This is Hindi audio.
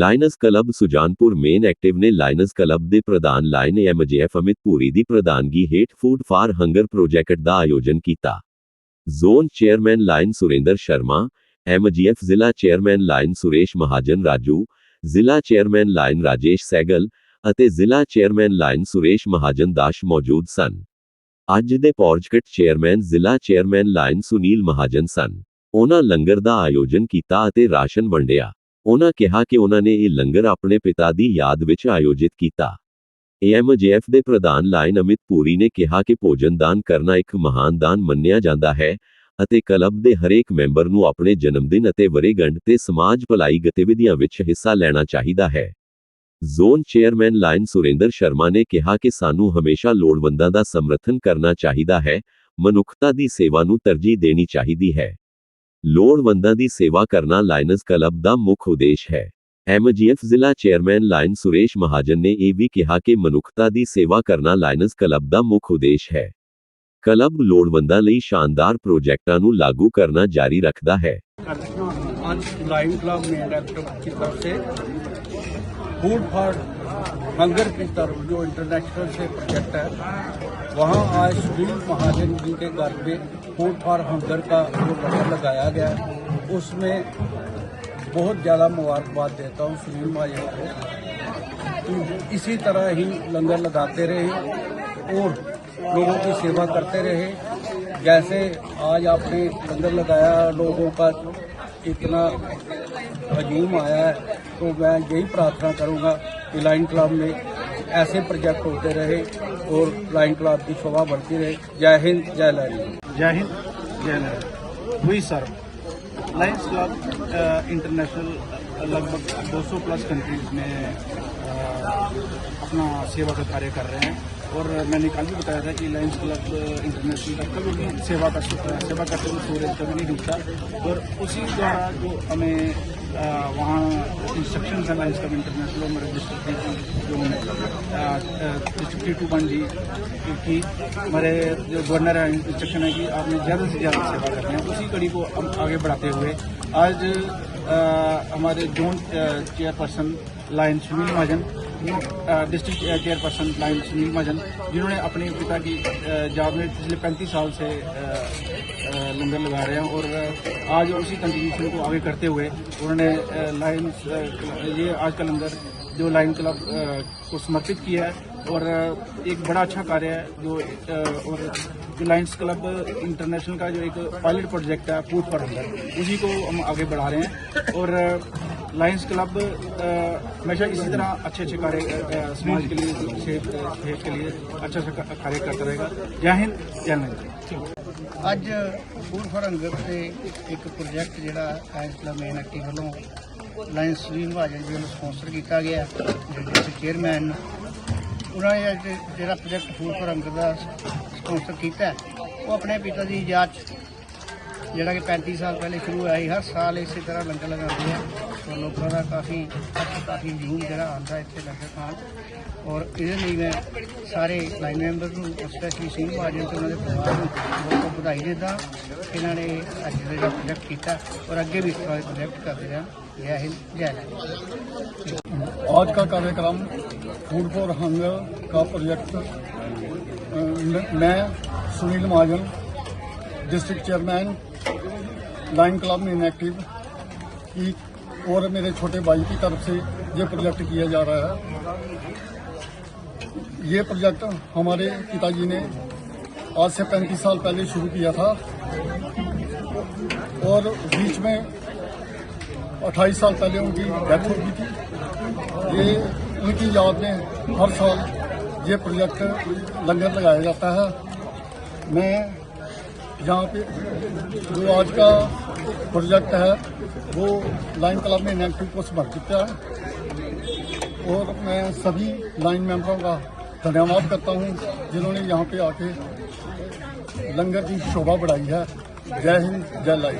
Lions Club Sujanpur Main Active ਨੇ ਲਾਇਨਸ ਕਲੱਬ ਦੇ ਪ੍ਰਧਾਨ ਲਾਇਨ ਐਮਜੀਐਫ ਅਮਿਤ ਪੂਰੀ ਦੀ ਪ੍ਰਧਾਨਗੀ ਹੇਠ ਫੂਡ ਫਾਰ ਹੰਗਰ ਪ੍ਰੋਜੈਕਟ ਦਾ ਆਯੋਜਨ ਕੀਤਾ zone chairman lion Surinder Sharma MGF ਜ਼ਿਲ੍ਹਾ ਚੇਅਰਮੈਨ ਲਾਇਨ ਸੁਰੇਸ਼ ਮਹਾਜਨ ਰਾਜੂ ਜ਼ਿਲ੍ਹਾ ਚੇਅਰਮੈਨ ਲਾਇਨ ਰਾਜੇਸ਼ ਸੈਗਲ ਅਤੇ ਜ਼ਿਲ੍ਹਾ ਚੇਅਰਮੈਨ ਲਾਇਨ ਸੁਰੇਸ਼ ਮਹਾਜਨ ਦਾਸ਼ ਮੌਜੂਦ ਸਨ ਅੱਜ ਦੇ ਪੌਰਜਕਟ ਚੇਅਰਮੈਨ ਜ਼ਿਲ੍ਹਾ ਚੇਅਰਮੈਨ ਲਾਇਨ ਸੁਨੀਲ ਮਹਾਜਨ ਸਨ ਉਹਨਾਂ ਲੰਗਰ ਦਾ ਆਯੋਜਨ ਕੀਤਾ ਅਤੇ ਰਾਸ਼ਨ ਵੰਡਿਆ ਉਹਨਾਂ ਕਿਹਾ ਕਿ ਉਹਨਾਂ ਨੇ ਇਹ ਲੰਗਰ ਆਪਣੇ ਪਿਤਾ ਦੀ ਯਾਦ ਵਿੱਚ ਆਯੋਜਿਤ ਕੀਤਾ। ਏਐਮਜੀਐਫ ਦੇ ਪ੍ਰਧਾਨ ਲਾਇਨ ਅਮਿਤ ਪੂਰੀ ਨੇ ਕਿਹਾ ਕਿ ਭੋਜਨ ਦਾਨ ਕਰਨਾ ਇੱਕ ਮਹਾਨ ਦਾਨ ਮੰਨਿਆ ਜਾਂਦਾ ਹੈ ਅਤੇ ਕਲੱਬ ਦੇ ਹਰੇਕ ਮੈਂਬਰ ਨੂੰ ਆਪਣੇ ਜਨਮ ਦਿਨ ਅਤੇ ਵਰੇਗੰਢ ਤੇ ਸਮਾਜ ਭਲਾਈ ਗਤੀਵਿਧੀਆਂ ਵਿੱਚ ਹਿੱਸਾ ਲੈਣਾ ਚਾਹੀਦਾ ਹੈ। Zone chairman lion Surinder Sharma ਨੇ ਕਿਹਾ ਕਿ ਸਾਨੂੰ ਹਮੇਸ਼ਾ ਲੋੜਵੰਦਾਂ ਦਾ ਸਮਰਥਨ ਕਰਨਾ ਚਾਹੀਦਾ ਹੈ, ਮਨੁੱਖਤਾ ਦੀ ਸੇਵਾ ਨੂੰ ਤਰਜੀਹ ਦੇਣੀ ਚਾਹੀਦੀ ਹੈ। ਲੋੜਵੰਦਾਂ ਦੀ ਸੇਵਾ ਕਰਨਾ ਲਾਇਨਸ ਕਲੱਬ ਦਾ ਮੁੱਖ ਉਦੇਸ਼ ਹੈ ਐਮਜੀਐਫ ਜ਼ਿਲ੍ਹਾ ਚੇਅਰਮੈਨ ਲਾਇਨ ਸੁਰੇਸ਼ ਮਹਾਜਨ ਨੇ ਇਹ ਵੀ ਕਿਹਾ ਕਿ ਮਨੁੱਖਤਾ ਦੀ ਸੇਵਾ ਕਰਨਾ ਲਾਇਨਸ ਕਲੱਬ ਦਾ ਮੁੱਖ ਉਦੇਸ਼ ਹੈ ਕਲੱਬ ਲੋੜਵੰਦਾਂ ਲਈ ਸ਼ਾਨਦਾਰ ਪ੍ਰੋਜੈਕਟਾਂ ਨੂੰ ਲਾਗੂ ਕਰਨਾ ਜਾਰੀ ਰੱਖਦਾ ਹੈ आज लाइन क्लब में लैपटॉप की तरफ से फ़ूड फॉर हंगर की तरफ़ जो इंटरनेशनल से प्रोजेक्ट है, वहाँ आज सुनील महाजन जी के घर में फ़ूड फॉर हंगर का जो लंगर लगाया गया उसमें बहुत ज़्यादा मुबारकबाद देता हूँ सुनील महाजन कि। इसी तरह ही लंगर लगाते रहे और लोगों की सेवा करते रहे। जैसे आज आपने लंगर लगाया, लोगों का इतना हजूम आया है। तो मैं यही प्रार्थना करूँगा कि लाइन क्लब में ऐसे प्रोजेक्ट होते रहे और लाइन क्लब की शोभा बढ़ती रहे। जय हिंद, जय लाइन जय हिंद, जय लहर वही सर लाइन्स क्लब इंटरनेशनल लगभग 200 प्लस कंट्रीज़ में अपना सेवा का कार्य कर रहे हैं। और मैंने कल भी बताया था कि लाइन्स क्लब इंटरनेशनल का कभी भी सेवा का सेवा करते हुए सूरज कभी नहीं डूबता। और उसी द्वारा जो हमें वहाँ इंस्ट्रक्शन है, मैं इसका इंटरनेशनल में register district two one G की हमारे जो गवर्नर है इंस्ट्रक्शन है कि आपने ज़्यादा से ज़्यादा सेवा करनी है। उसी कड़ी को हम आगे बढ़ाते हुए आज हमारे zone chairperson lion Sunil Mahajan district chairperson lion Sunil Mahajan, जिन्होंने अपने पिता की जॉब में पिछले पैंतीस साल से लंगर लगा रहे हैं और आज उसी कंट्रीब्यूशन को आगे करते हुए उन्होंने लाइन ये आज का लंगर, जो लाइन क्लब को समर्पित किया है। और एक बड़ा अच्छा कार्य है जो और जो क्लब इंटरनेशनल का जो एक पायलट प्रोजेक्ट है फ़ूड पर अंदर उसी को हम आगे बढ़ा रहे हैं। और लाइन्स क्लब हमेशा इसी तरह अच्छे अच्छे कार्य समाज के लिए, सेहत के लिए अच्छा अच्छा कार्य करता रहेगा। जय हिंद जय हिंद अज ਫੂਡ ਫॉर ਹੰਗਰ ਤੇ ਇੱਕ ਪ੍ਰੋਜੈਕਟ ਜਿਹੜਾ ਲਾਇੰਸ ਕਲੱਬ ਐਨਐਕਟੀ ਵੱਲੋਂ ਲਾਇੰਸ ਸ੍ਰੀ ਮਹਾਜਨ ਜੀ ਨੂੰ ਸਪਾਂਸਰ ਕੀਤਾ ਗਿਆ ਜਿਹੜੇ ਉਹਨਾਂ ਨੇ ਅੱਜ ਜਿਹੜਾ ਪ੍ਰੋਜੈਕਟ ਫੂਡ ਫॉर ਹੰਗਰ ਦਾ ਸਪਾਂਸਰ ਕੀਤਾ ਉਹ ਆਪਣੇ ਪਿਤਾ ਦੀ ਯਾਦ 'ਚ, ਜਿਹੜਾ ਕਿ 35 ਸਾਲ ਪਹਿਲੇ ਸ਼ੁਰੂ ਹੋਇਆ ਸੀ, ਹਰ ਸਾਲ ਇਸੇ ਤਰ੍ਹਾਂ ਲੰਗਰ ਲਗਾਉਂਦੇ ਆ। ਔਰ ਲੋਕਾਂ ਦਾ ਕਾਫੀ ਕਾਫੀ ਜੂਨ ਜਿਹੜਾ ਆਉਂਦਾ ਇੱਥੇ ਲੰਗਰ ਖਾਣ ਔਰ ਇਹਦੇ ਲਈ ਮੈਂ ਸਾਰੇ ਲਾਈਨ ਮੈਂਬਰ ਨੂੰ ਸਪੈਸ਼ਲੀ ਸਿੰਘ ਮਹਾਜਨ ਤੇ ਉਹਨਾਂ ਦੇ ਪਰਿਵਾਰ ਨੂੰ ਬਹੁਤ ਬਹੁਤ ਵਧਾਈ ਦਿੰਦਾ ਕਿ ਇਹਨਾਂ ਨੇ ਅੱਜ ਜਿਹੜਾ ਪ੍ਰੋਜੈਕਟ ਕੀਤਾ ਔਰ ਅੱਗੇ ਵੀ ਇਸ ਤਰ੍ਹਾਂ ਦੇ ਪ੍ਰੋਜੈਕਟ ਕਰਦੇ ਰਹਿਣ ਜੈ ਹਿੰਦ ਜੈ ਲਾਲ आज का कार्यक्रम फूड फॉर हंगर का प्रोजेक्ट अ, म- मैं Sunil Mahajan district chairman lion club में इनएक्टिव की और मेरे छोटे भाई की तरफ़ से ये प्रोजेक्ट किया जा रहा है। ये प्रोजेक्ट हमारे पिताजी ने आज से 35 साल पहले शुरू किया था। और बीच में 28 साल पहले उनकी डेथ हो गई थी। ये उनकी याद में हर साल ये प्रोजेक्ट लंगर लगाया जाता है। मैं यहाँ पे जो आज का प्रोजेक्ट है, वो लाइन क्लब में नेगेटिव को समर्पित है। और मैं सभी लाइन मेंबरों का धन्यवाद करता हूँ, जिन्होंने यहाँ पे आके लंगर की शोभा बढ़ाई है। जय हिंद, जय लाइन